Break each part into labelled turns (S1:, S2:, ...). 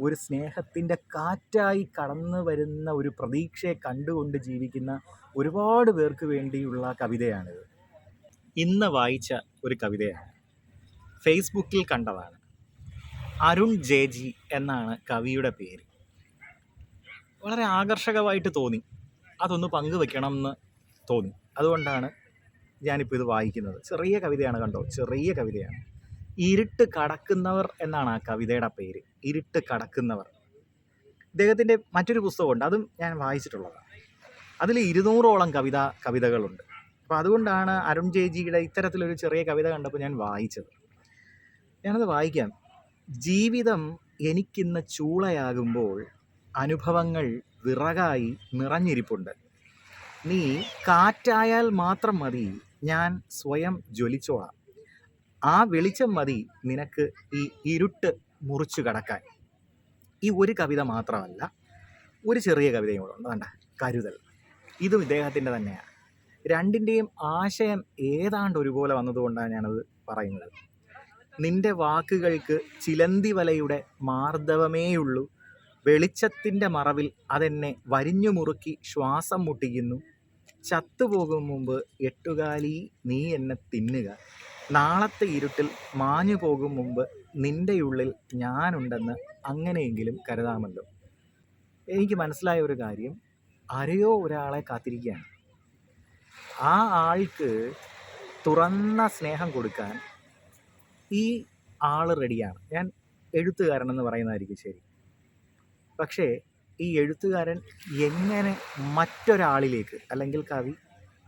S1: ഒരു സ്നേഹത്തിന്റെ കാറ്റായി കടന്നു വരുന്ന ഒരു പ്രതീക്ഷയെ കണ്ടുകൊണ്ട് ജീവിക്കുന്ന ഒരുപാട് പേർക്ക് വേണ്ടിയുള്ള കവിതയാണിത്. ഇന്ന് വായിച്ച ഒരു കവിതയാണ്. ഫേസ്ബുക്കിൽ കണ്ടതാണ്. അരുൺ ജെ ജി എന്നാണ് കവിയുടെ പേര്. വളരെ ആകർഷകമായിട്ട് തോന്നി. അതൊന്ന് പങ്കുവെക്കണം എന്ന് തോന്നി. അതുകൊണ്ടാണ് ഞാനിപ്പോൾ ഇത് വായിക്കുന്നത്. ചെറിയ കവിതയാണ് കണ്ടോ? ചെറിയ കവിതയാണ്. ഇരുട്ട് കടക്കുന്നവർ എന്നാണ് ആ കവിതയുടെ പേര്. ഇരുട്ട് കടക്കുന്നവർ. ഇദ്ദേഹത്തിന്റെ മറ്റൊരു പുസ്തകമുണ്ട്. അതും ഞാൻ വായിച്ചിട്ടുള്ളതാണ്. അതിൽ ഇരുന്നൂറോളം കവിത കവിതകളുണ്ട്. അപ്പോൾ അതുകൊണ്ടാണ് അരുൺ ജെയ്ജിയുടെ ഇത്തരത്തിലൊരു ചെറിയ കവിത കണ്ടപ്പോൾ ഞാൻ വായിച്ചത്. ഞാനത് വായിക്കാം. ജീവിതം എനിക്കിന്ന് ചൂളയാകുമ്പോൾ അനുഭവങ്ങൾ വിറകായി നിറഞ്ഞിരിപ്പുണ്ട്. നീ കാറ്റായാൽ മാത്രം മതി. ഞാൻ സ്വയം ജ്വലിച്ചോളാം. ആ വെളിച്ചം മതി നിനക്ക് ഈ ഇരുട്ട് മുറിച്ചു കടക്കാൻ. ഈ ഒരു കവിത മാത്രമല്ല ഒരു ചെറിയ കവിതയും കൂടെ ഉണ്ട്. വേണ്ട കരുതൽ. ഇതും ഇദ്ദേഹത്തിന്റെ തന്നെയാണ്. രണ്ടിന്റെയും ആശയം ഏതാണ്ട് ഒരുപോലെ വന്നതുകൊണ്ടാണ് ഞാനത് പറയുന്നത്. നിന്റെ വാക്കുകൾക്ക് ചിലന്തി വലയുടെ മാർദ്ദവമേയുള്ളൂ. വെളിച്ചത്തിന്റെ മറവിൽ അതെന്നെ വരിഞ്ഞു മുറുക്കി ശ്വാസം മുട്ടിക്കുന്നു. ചത്തുപോകും മുമ്പ് എട്ടുകാലി നീ എന്നെ തിന്നുക. നാളത്തെ ഇരുട്ടിൽ മാഞ്ഞു പോകും മുമ്പ് നിന്റെ ഉള്ളിൽ ഞാനുണ്ടെന്ന് അങ്ങനെയെങ്കിലും കരുതാമല്ലോ. എനിക്ക് മനസ്സിലായ ഒരു കാര്യം ആരെയോ ഒരാളെ കാത്തിരിക്കുകയാണ്. ആ ആൾക്ക് തുറന്ന സ്നേഹം കൊടുക്കാൻ ഈ ആൾ റെഡിയാണ്. ഞാൻ എഴുത്തുകാരൻ എന്ന് പറയുന്നതായിരിക്കും ശരി. പക്ഷേ ഈ എഴുത്തുകാരൻ എങ്ങനെ മറ്റൊരാളിലേക്ക് അല്ലെങ്കിൽ കവി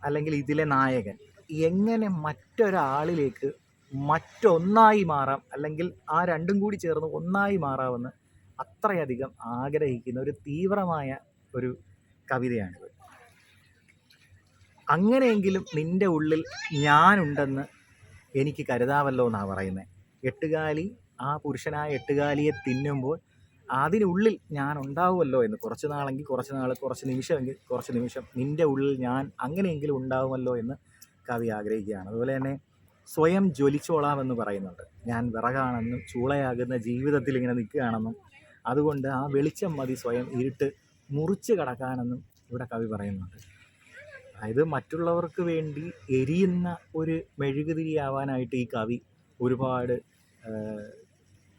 S1: അല്ലെങ്കിൽ ഇതിലെ നായകൻ എങ്ങനെ മറ്റൊരാളിലേക്ക് മറ്റൊന്നായി മാറാം അല്ലെങ്കിൽ ആ രണ്ടും കൂടി ചേർന്ന് ഒന്നായി മാറാമെന്ന് അത്രയധികം ആഗ്രഹിക്കുന്ന ഒരു തീവ്രമായ ഒരു കവിതയാണിത്. അങ്ങനെയെങ്കിലും നിന്റെ ഉള്ളിൽ ഞാനുണ്ടെന്ന് എനിക്ക് കരുതാമല്ലോ എന്നാണ് പറയുന്നത് എട്ടുകാലി ആ പുരുഷനായ എട്ടുകാലിയെ തിന്നുമ്പോൾ അതിനുള്ളിൽ ഞാൻ ഉണ്ടാവുമല്ലോ എന്ന് കുറച്ച് നാളെങ്കിൽ കുറച്ച് നാൾ കുറച്ച് നിമിഷമെങ്കിൽ കുറച്ച് നിമിഷം നിന്റെ ഉള്ളിൽ ഞാൻ അങ്ങനെയെങ്കിലും ഉണ്ടാവുമല്ലോ എന്ന് കവി ആഗ്രഹിക്കുകയാണ്. അതുപോലെ തന്നെ സ്വയം ജ്വലിച്ചോളാമെന്ന് പറയുന്നുണ്ട്. ഞാൻ വിറകാണെന്നും ചൂളയാകുന്ന ജീവിതത്തിൽ ഇങ്ങനെ നിൽക്കുകയാണെന്നും അതുകൊണ്ട് ആ വെളിച്ചം മതി സ്വയം ഇരുട്ട് മുറിച്ച് കടക്കാനെന്നും ഇവിടെ കവി പറയുന്നുണ്ട്. അതായത് മറ്റുള്ളവർക്ക് വേണ്ടി എരിയുന്ന ഒരു മെഴുകുതിരിയാവാനായിട്ട് ഈ കവി ഒരുപാട്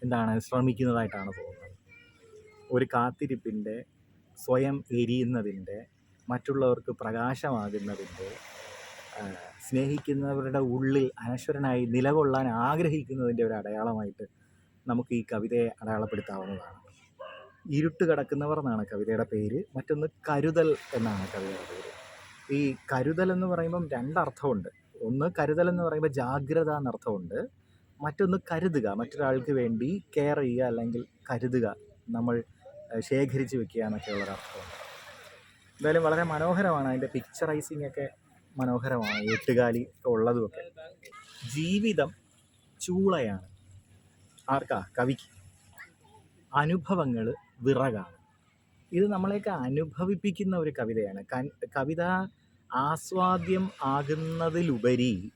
S1: എന്താണ് ശ്രമിക്കുന്നതായിട്ടാണ് തോന്നുന്നത്. ഒരു കാത്തിരിപ്പിന്റെ സ്വയം എരിയുന്നതിന്റെ മറ്റുള്ളവർക്ക് പ്രകാശമാകുന്നതിന്റെ സ്നേഹിക്കുന്നവരുടെ ഉള്ളിൽ അനശ്വരനായി നിലകൊള്ളാൻ ആഗ്രഹിക്കുന്നതിന്റെ ഒരു അടയാളമായിട്ട് നമുക്ക് ഈ കവിതയെ അടയാളപ്പെടുത്താവുന്നതാണ്. ഇരുട്ട് കിടക്കുന്നവർ എന്നാണ് കവിതയുടെ പേര്. മറ്റൊന്ന് കരുതൽ എന്നാണ് കവിതയുടെ പേര്. ഈ കരുതൽ എന്ന് പറയുമ്പം രണ്ടർത്ഥമുണ്ട്. ഒന്ന് കരുതൽ എന്ന് പറയുമ്പോൾ ജാഗ്രത എന്നർത്ഥമുണ്ട്. മറ്റൊന്ന് കരുതുക. മറ്റൊരാൾക്ക് വേണ്ടി കെയർ ചെയ്യുക അല്ലെങ്കിൽ കരുതുക. നമ്മൾ ശേഖരിച്ച് വെക്കുക എന്നൊക്കെയുള്ളൊരർത്ഥമുണ്ട്. എന്തായാലും വളരെ മനോഹരമാണ് അതിന്റെ പിക്ചറൈസിങ് ഒക്കെ മനോഹരമാണ്. എട്ടുകാലി ഉള്ളതുമൊക്കെ. ജീവിതം ചൂളയാണ്. ആർക്കാ? കവിക്ക്. അനുഭവങ്ങൾ വിറകാണ്. ഇത് നമ്മളെയൊക്കെ അനുഭവിപ്പിക്കുന്ന ഒരു കവിതയാണ്. കവിത ആസ്വാദ്യം ആകുന്നതിലുപരി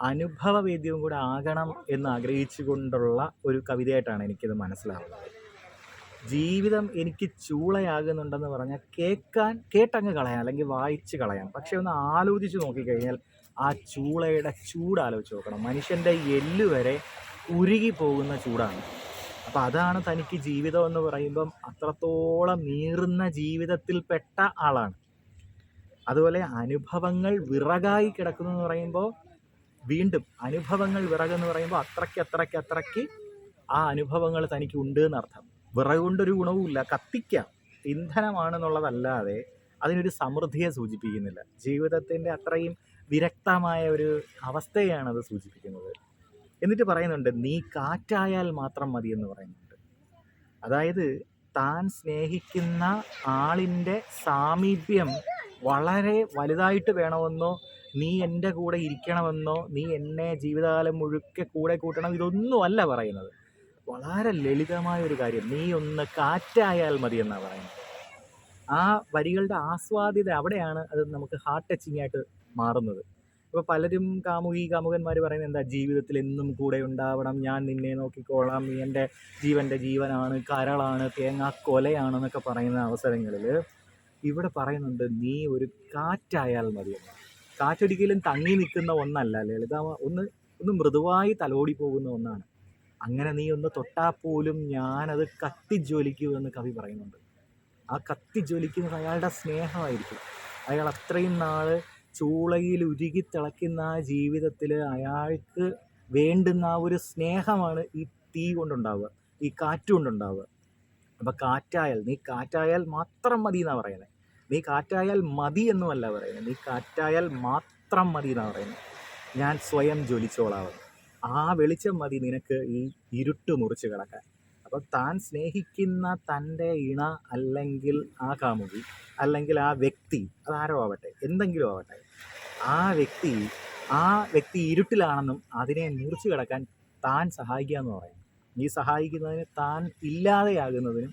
S1: അനുഭവവേദ്യവും കൂടെ ആകണം എന്ന് ആഗ്രഹിച്ചുകൊണ്ടുള്ള ഒരു കവിതയായിട്ടാണ് എനിക്കിത് മനസ്സിലാവുന്നത്. ജീവിതം എനിക്ക് ചൂളയാകുന്നുണ്ടെന്ന് പറഞ്ഞാൽ കേൾക്കാൻ കേട്ടങ്ങ് കളയാം അല്ലെങ്കിൽ വായിച്ച് കളയാം പക്ഷെ ഒന്ന് ആലോചിച്ച് നോക്കിക്കഴിഞ്ഞാൽ ആ ചൂളയുടെ ചൂട് ആലോചിച്ച് നോക്കണം. മനുഷ്യന്റെ എല്ല് വരെ ഉരുകി പോകുന്ന ചൂടാണ്. അപ്പം അതാണ് തനിക്ക് ജീവിതം എന്ന് പറയുമ്പം അത്രത്തോളം നീറുന്ന ജീവിതത്തിൽപ്പെട്ട ആളാണ്. അതുപോലെ അനുഭവങ്ങൾ വിറകായി കിടക്കുന്നു എന്ന് പറയുമ്പോൾ വീണ്ടും അനുഭവങ്ങൾ വിറകെന്ന് പറയുമ്പോൾ അത്രയ്ക്ക് അത്രയ്ക്ക് അത്രയ്ക്ക് ആ അനുഭവങ്ങൾ തനിക്ക് ഉണ്ട് എന്നർത്ഥം. വിറക് കൊണ്ടൊരു ഗുണവുമില്ല. കത്തിക്കാം. ഇന്ധനമാണെന്നുള്ളതല്ലാതെ അതിനൊരു സമൃദ്ധിയെ സൂചിപ്പിക്കുന്നില്ല. ജീവിതത്തിന്റെ അത്രയും വിരക്തമായ ഒരു അവസ്ഥയാണ് അത് സൂചിപ്പിക്കുന്നത്. എന്നിട്ട് പറയുന്നുണ്ട് നീ കാറ്റായാൽ മാത്രം മതി എന്ന് പറയുന്നുണ്ട്. അതായത് താൻ സ്നേഹിക്കുന്ന ആളിന്റെ സാമീപ്യം വളരെ വലുതായിട്ട് വേണമെന്നോ നീ എന്റെ കൂടെ ഇരിക്കണമെന്നോ നീ എന്നെ ജീവിതകാലം മുഴുക്കെ കൂടെ കൂട്ടണം ഇതൊന്നുമല്ല പറയുന്നത്. വളരെ ലളിതമായ ഒരു കാര്യം. നീ ഒന്ന് കാറ്റായാൽ മതി എന്നാണ് പറയുന്നത്. ആ വരികളുടെ ആസ്വാദ്യത അവിടെയാണ് അത് നമുക്ക് ഹാർട്ട് ടച്ചിങ് ആയിട്ട് മാറുന്നത്. ഇപ്പോൾ പലരും കാമുകി കാമുകന്മാർ പറയുന്നത് എന്താ? ജീവിതത്തിൽ എന്നും കൂടെ ഉണ്ടാവണം. ഞാൻ നിന്നെ നോക്കിക്കോളാം. നീ എന്റെ ജീവന്റെ ജീവനാണ് കരളാണ് തേങ്ങ കൊലയാണെന്നൊക്കെ പറയുന്ന അവസരങ്ങളിൽ ഇവിടെ പറയുന്നുണ്ട് നീ ഒരു കാറ്റായാൽ മതിയെന്ന് കാറ്റൊരിക്കലും തങ്ങി നിൽക്കുന്ന ഒന്നല്ല. ലളിത ഒന്ന് ഒന്ന് മൃദുവായി തലോടി പോകുന്ന ഒന്നാണ്. അങ്ങനെ നീ ഒന്ന് തൊട്ടാൽ പോലും ഞാനത് കത്തിജ്വലിക്കൂ എന്ന് കവി പറയുന്നുണ്ട്. ആ കത്തിജ്വലിക്കുന്നത് അയാളുടെ സ്നേഹമായിരിക്കും. അയാൾ അത്രയും നാൾ ചൂളയിൽ ഉരുകി തിളയ്ക്കുന്ന ആ ജീവിതത്തിൽ അയാൾക്ക് വേണ്ടുന്ന ആ ഒരു സ്നേഹമാണ് ഈ തീ കൊണ്ടുണ്ടാവുക ഈ കാറ്റ് കൊണ്ടുണ്ടാവുക. അപ്പം കാറ്റായാൽ നീ കാറ്റായാൽ മാത്രം മതി എന്നാണ് പറയുന്നത് നീ കാറ്റായാൽ മതി എന്നുമല്ല പറയുന്നത് നീ കാറ്റായാൽ മാത്രം മതി എന്നാണ് പറയുന്നത് ഞാൻ സ്വയം ജ്വലിച്ചോളാവുന്നു ആ വെളിച്ചം മതി നിനക്ക് ഈ ഇരുട്ട് മുറിച്ച് കിടക്കാൻ. അപ്പം താൻ സ്നേഹിക്കുന്ന തന്റെ ഇണ അല്ലെങ്കിൽ ആ കാമുകി അല്ലെങ്കിൽ ആ വ്യക്തി അതാരോ ആവട്ടെ എന്തെങ്കിലും ആവട്ടെ ആ വ്യക്തി ആ വ്യക്തി ഇരുട്ടിലാണെന്നും അതിനെ മുറിച്ച് കിടക്കാൻ താൻ സഹായിക്കുക എന്ന് പറയും. ഈ സഹായിക്കുന്നതിന് താൻ ഇല്ലാതെയാകുന്നതിനും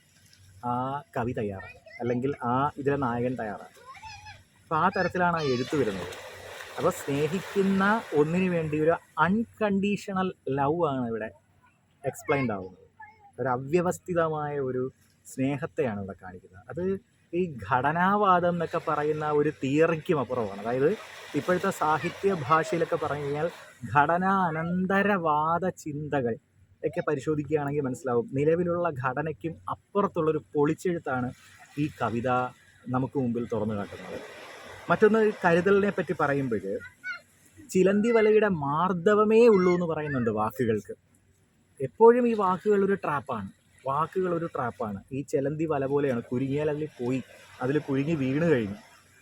S1: ആ കവി തയ്യാറാണ് അല്ലെങ്കിൽ ആ ഇതിലെ നായകൻ തയ്യാറാണ്. അപ്പോൾ ആ തരത്തിലാണ് ആ എഴുത്ത് വരുന്നത്. അപ്പോൾ സ്നേഹിക്കുന്ന ഒന്നിനു വേണ്ടി ഒരു അൺകണ്ടീഷണൽ ലവ് ആണ് ഇവിടെ എക്സ്പ്ലെയിൻഡ് ആവുന്നത്. ഒരു അവ്യവസ്ഥിതമായ ഒരു സ്നേഹത്തെയാണ് ഇവിടെ കാണിക്കുന്നത്. അത് ഈ ഘടനാവാദം എന്നൊക്കെ പറയുന്ന ഒരു തിയറിക്കും അപ്പുറമാണ്. അതായത് ഇപ്പോഴത്തെ സാഹിത്യ ഭാഷയിലൊക്കെ പറഞ്ഞു കഴിഞ്ഞാൽ ഘടനാ അനന്തരവാദ ചിന്തകൾ ഒക്കെ പരിശോധിക്കുകയാണെങ്കിൽ മനസ്സിലാവും. നിലവിലുള്ള ഘടനയ്ക്കും അപ്പുറത്തുള്ളൊരു പൊളിച്ചെഴുത്താണ് ഈ കവിത നമുക്ക് മുമ്പിൽ തുറന്നു കാട്ടുന്നത്. മറ്റൊന്ന് കരുതലിനെ പറ്റി പറയുമ്പോൾ ചിലന്തി വലയുടെ മാർദ്ദവമേ ഉള്ളൂ എന്ന് പറയുന്നുണ്ട് വാക്കുകൾക്ക്. എപ്പോഴും ഈ വാക്കുകൾ ഒരു ട്രാപ്പാണ്. വാക്കുകൾ ഒരു ട്രാപ്പാണ്. ഈ ചിലന്തി വല പോലെയാണ്. കുരുങ്ങിയാൽ അതിൽ പോയി. അതിൽ കുരുങ്ങി വീണ് കഴിഞ്ഞു.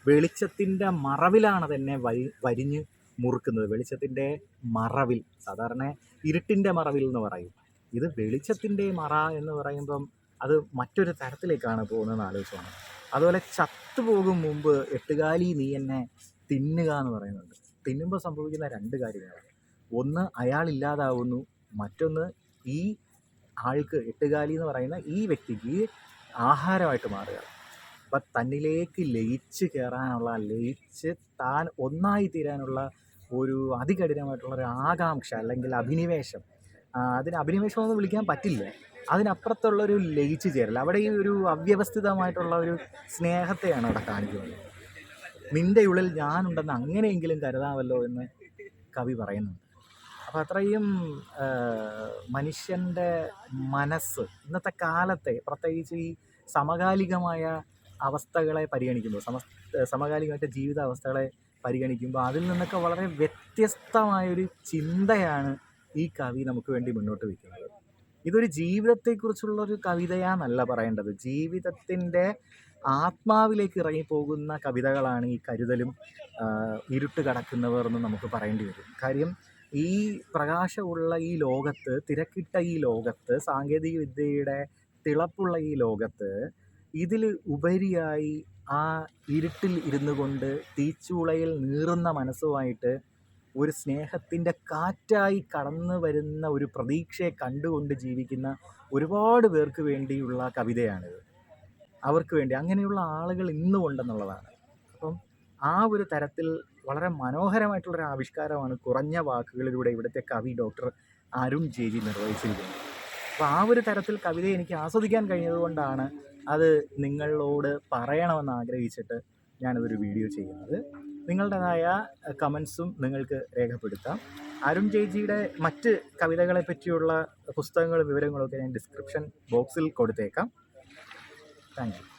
S1: വെളിച്ചത്തിന്റെ മറവിലാണ് തന്നെ വരി വരിഞ്ഞ് മുറുക്കുന്നത്. വെളിച്ചത്തിന്റെ മറവിൽ സാധാരണ ഇരുട്ടിന്റെ മറവിൽ എന്ന് പറയും. ഇത് വെളിച്ചത്തിന്റെ മറ എന്ന് പറയുമ്പം അത് മറ്റൊരു തരത്തിലേക്കാണ് പോകുന്നതെന്ന് ആലോചിച്ചാണ് അതുപോലെ ചത്തുപോകും മുമ്പ് എട്ടുകാലി നീ എന്നെ തിന്നുക എന്ന് പറയുന്നുണ്ട്. തിന്നുമ്പോൾ സംഭവിക്കുന്ന രണ്ട് കാര്യങ്ങളാണ്. ഒന്ന് അയാൾ ഇല്ലാതാവുന്നു മറ്റൊന്ന് ഈ ആൾക്ക് എട്ടുകാലി എന്ന് പറയുന്ന ഈ വ്യക്തിക്ക് ആഹാരമായിട്ട് മാറുക. അപ്പം തന്നിലേക്ക് ലയിച്ച് കയറാനുള്ള ലയിച്ച് താൻ ഒന്നായി തീരാനുള്ള ഒരു അതികഠിനമായിട്ടുള്ള ഒരു ആകാംക്ഷ അല്ലെങ്കിൽ അഭിനിവേശം. അതിന് അഭിനിവേശം വിളിക്കാൻ പറ്റില്ല. അതിനപ്പുറത്തുള്ളൊരു ലയിച്ച് ചേരൽ അവിടെ ഈ ഒരു അവ്യവസ്ഥിതമായിട്ടുള്ള ഒരു സ്നേഹത്തെയാണ് അവിടെ കാണിക്കുന്നത്. നിന്റെ ഉള്ളിൽ ഞാനുണ്ടെന്ന് അങ്ങനെയെങ്കിലും കരുതാമല്ലോ എന്ന് കവി പറയുന്നുണ്ട്. അപ്പോൾ അത്രയും മനുഷ്യന്റെ മനസ്സ് ഇന്നത്തെ കാലത്തെ പ്രത്യേകിച്ച് ഈ സമകാലികമായ അവസ്ഥകളെ പരിഗണിക്കുമ്പോൾ സമ സമകാലികമായിട്ട് ജീവിത അവസ്ഥകളെ പരിഗണിക്കുമ്പോൾ അതിൽ നിന്നൊക്കെ വളരെ വ്യത്യസ്തമായൊരു ചിന്തയാണ് ഈ കവി നമുക്ക് വേണ്ടി മുന്നോട്ട് വയ്ക്കുന്നത്. ഇതൊരു ജീവിതത്തെക്കുറിച്ചുള്ള ഒരു കവിതയാന്നല്ല പറയേണ്ടത്. ജീവിതത്തിന്റെ ആത്മാവിലേക്ക് ഇറങ്ങിപ്പോകുന്ന കവിതകളാണ് ഈ കരുതലും ഇരുട്ട് കടക്കുന്നവർ എന്ന് നമുക്ക് പറയേണ്ടി വരും. കാര്യം ഈ പ്രകാശമുള്ള ഈ ലോകത്ത് തിരക്കിട്ട ഈ ലോകത്ത് സാങ്കേതിക വിദ്യയുടെ തിളപ്പുള്ള ഈ ലോകത്ത് ഇതിൽ ഉപരിയായി ആ ഇരുട്ടിൽ ഇരുന്നു കൊണ്ട് തീച്ചൂളയിൽ നീറുന്ന മനസ്സുമായിട്ട് ഒരു സ്നേഹത്തിന്റെ കാറ്റായി കടന്നു വരുന്ന ഒരു പ്രതീക്ഷയെ കണ്ടുകൊണ്ട് ജീവിക്കുന്ന ഒരുപാട് പേർക്ക് വേണ്ടിയുള്ള കവിതയാണിത്. അവർക്ക് വേണ്ടി അങ്ങനെയുള്ള ആളുകൾ ഇന്നും ഉണ്ടെന്നുള്ളതാണ്. അപ്പം ആ ഒരു തരത്തിൽ വളരെ മനോഹരമായിട്ടുള്ളൊരു ആവിഷ്കാരമാണ് കുറഞ്ഞ വാക്കുകളിലൂടെ ഇവിടുത്തെ കവി ഡോക്ടർ അരുൺ ജേജി നിർവഹിച്ചിരിക്കുന്നത്. അപ്പോൾ ആ ഒരു തരത്തിൽ കവിത എനിക്ക് ആസ്വദിക്കാൻ കഴിഞ്ഞതുകൊണ്ടാണ് അത് നിങ്ങളോട് പറയണമെന്ന് ആഗ്രഹിച്ചിട്ട് ഞാനതൊരു വീഡിയോ ചെയ്യുന്നത്. നിങ്ങളുടേതായ കമൻസും നിങ്ങൾക്ക് രേഖപ്പെടുത്താം. അരുൺ ജെയ്ജിയുടെ മറ്റ് കവിതകളെ പറ്റിയുള്ള പുസ്തകങ്ങളും വിവരങ്ങളൊക്കെ ഞാൻ ഡിസ്ക്രിപ്ഷൻ ബോക്സിൽ കൊടുത്തേക്കാം. താങ്ക്